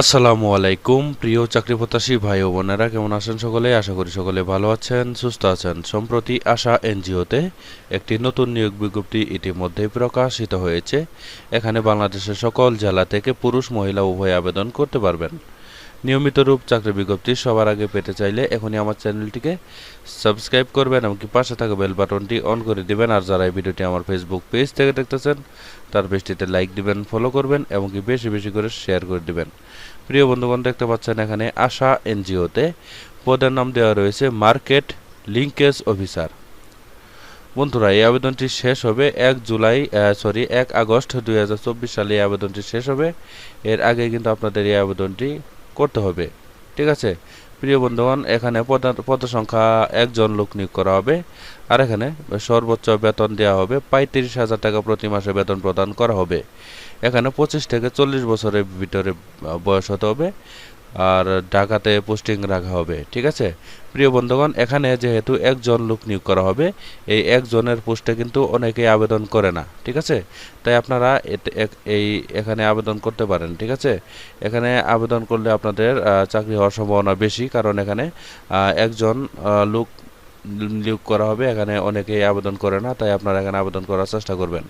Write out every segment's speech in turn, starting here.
আসসালামু আলাইকুম, প্রিয় চাকরি প্রত্যাশী ভাই ও বোনেরা, কেমন আছেন সকলে? আশা করি সকলে ভালো আছেন, সুস্থ আছেন। সম্প্রতি আশা এনজিওতে একটি নতুন নিয়োগ বিজ্ঞপ্তি ইতিমধ্যেই প্রকাশিত হয়েছে। এখানে বাংলাদেশের সকল জেলা থেকে পুরুষ মহিলা উভয় আবেদন করতে পারবেন। নিয়মিত রূপ চাকরি বিজ্ঞপ্তি সবার আগে পেতে চাইলে এখনই আমার চ্যানেলটিকে সাবস্ক্রাইব করবেন এমনকি পাশে থাকা বেল বাটনটি অন করে দিবেন। আর যারা এই ভিডিওটি আমার ফেসবুক পেজ থেকে দেখতেছেন, তার পেজটিতে লাইক দিবেন ফলো করবেন এমনকি বেশি বেশি করে শেয়ার করে দিবেন। প্রিয় বন্ধুগণ, দেখতে পাচ্ছেন এখানে আশা এনজিওতে পদের নাম দেওয়া রয়েছে মার্কেট লিঙ্কেজ অফিসার। বন্ধুরা, এই আবেদনটি শেষ হবে এক জুলাই সরি এক আগস্ট দুই হাজার চব্বিশ সালে এই আবেদনটি শেষ হবে। এর আগে কিন্তু আপনাদের এই আবেদনটি করতে হবে। ঠিক আছে? প্রিয় বন্ধুগণ, এখানে পদ সংখ্যা একজন লোক নিয়োগ করা হবে। আর এখানে সর্বোচ্চ বেতন দেওয়া হবে। পঁয়ত্রিশ হাজার টাকা প্রতি মাসে বেতন প্রদান করা হবে। এখানে পঁচিশ থেকে চল্লিশ বছরের ভিতরে বয়স হতে হবে। আর ঢাকাতে পোস্টিং রাখা হবে, ঠিক আছে? প্রিয় বন্ধুগণ, এখানে যেহেতু একজন লোক নিয়োগ করা হবে, এই একজনের পোস্টে কিন্তু অনেকেই আবেদন করে না, ঠিক আছে? তাই আপনারা এই, এখানে আবেদন করতে পারেন, ঠিক আছে? এখানে আবেদন করলে আপনাদের চাকরি হওয়ার সম্ভাবনা বেশি, কারণ এখানে একজন লোক নিয়োগ করা হবে, এখানে অনেকেই আবেদন করে না, তাই আপনারা এখানে আবেদন করার চেষ্টা করবেন।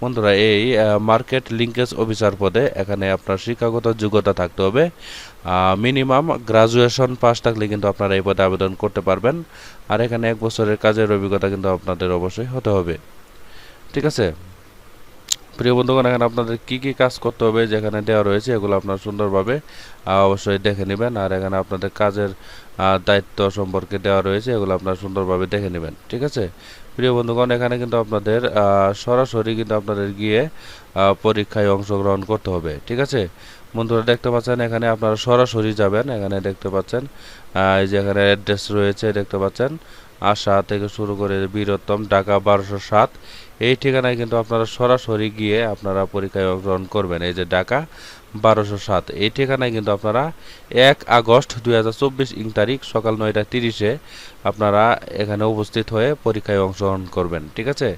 বন্ধুরা, এই মার্কেট লিঙ্কেজ অফিসার পদে এখানে আপনার শিক্ষাগত যোগ্যতা থাকতে হবে। মিনিমাম গ্রাজুয়েশন পাস থাকলে কিন্তু আপনারা এই পদে আবেদন করতে পারবেন। আর এখানে এক বছরের কাজের অভিজ্ঞতা কিন্তু আপনাদের অবশ্যই হতে হবে। ঠিক আছে? প্রিয় বন্ধুগণ, এখানে আপনাদের কি কি কাজ করতে হবে যেখানে দেওয়া রয়েছে, এগুলো আপনারা সুন্দরভাবে অবশ্যই দেখে নেবেন। আর এখানে আপনাদের কাজের দায়িত্ব সম্পর্কে দেওয়া রয়েছে, এগুলো আপনারা সুন্দরভাবে দেখে নেবেন, ঠিক আছে? প্রিয় বন্ধুগণ, এখানে কিন্তু আপনাদের সরাসরি কিন্তু আপনাদের গিয়ে পরীক্ষায় অংশগ্রহণ করতে হবে, ঠিক আছে? বন্ধুরা, দেখতে পাচ্ছেন, এখানে আপনারা সরাসরি যাবেন, এখানে দেখতে পাচ্ছেন এই যে এখানে অ্যাড্রেস রয়েছে, দেখতে পাচ্ছেন আশা থেকে শুরু করে বীরত্তম ঢাকা বারোশো সাত। এই ঠিকানায় কিন্তু আপনারা সরাসরি গিয়ে আপনারা পরীক্ষায় অংশগ্রহণ করবেন। এই যে ঢাকা বারোশো সাত, এই ঠিকানায় কিন্তু আপনারা এক আগস্ট দুই হাজার চব্বিশ ইং তারিখ সকাল নয়টা তিরিশে আপনারা এখানে উপস্থিত হয়ে পরীক্ষায় অংশগ্রহণ করবেন, ঠিক আছে?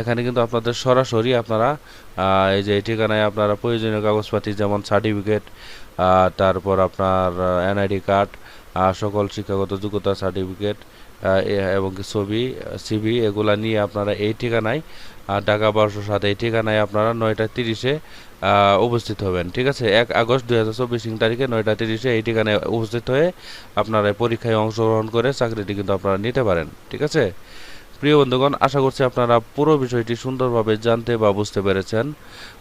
এখানে কিন্তু আপনাদের সরাসরি আপনারা এই যে এই ঠিকানায় আপনারা প্রয়োজনীয় কাগজপাতি যেমন সার্টিফিকেট তারপর আপনার এনআইডি কার্ড সকল শিক্ষাগত যোগ্যতা, সার্টিফিকেট এবং ছবি সিবি এগুলা নিয়ে আপনারা এই ঠিকানায় ঢাকা বারোশো সাত এই ঠিকানায় আপনারা নয়টা তিরিশে উপস্থিত হবেন, ঠিক আছে? এক আগস্ট দুই হাজার চব্বিশ তারিখে নয়টা তিরিশে এই ঠিকানায় উপস্থিত হয়ে আপনারা পরীক্ষায় অংশগ্রহণ করে চাকরিটি কিন্তু আপনারা নিতে পারেন, ঠিক আছে? প্রিয় বন্ধুগণ, আশা করছি আপনারা পুরো বিষয়টি সুন্দরভাবে জানতে বা বুঝতে পেরেছেন।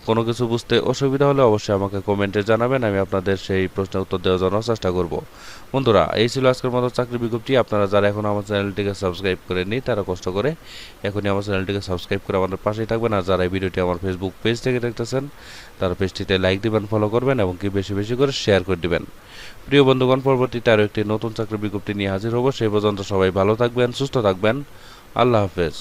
কোনো কিছু বুঝতে অসুবিধা হলে অবশ্যই আমাকে কমেন্টে জানাবেন, আমি আপনাদের সেই প্রশ্নের উত্তর দেওয়ার জন্য চেষ্টা করব। বন্ধুরা, এই ছিল আজকের মতো চাকরি বিজ্ঞপ্তি। আপনারা যারা এখন আমার চ্যানেলটিকে সাবস্ক্রাইব করেননি, তারা কষ্ট করে এখনই আমার চ্যানেলটিকে সাবস্ক্রাইব করে আমাদের পাশেই থাকবেন। আর যারা এই ভিডিওটি আমার ফেসবুক পেজ থেকে দেখতেছেন, তারা পেজটিতে লাইক দিবেন ফলো করবেন এবং কি বেশি বেশি করে শেয়ার করে দিবেন। প্রিয় বন্ধুগণ, পরবর্তীতে আরও একটি নতুন চাকরি বিজ্ঞপ্তি নিয়ে হাজির হব। সেই পর্যন্ত সবাই ভালো থাকবেন, সুস্থ থাকবেন। আল্লাহ হাফেজ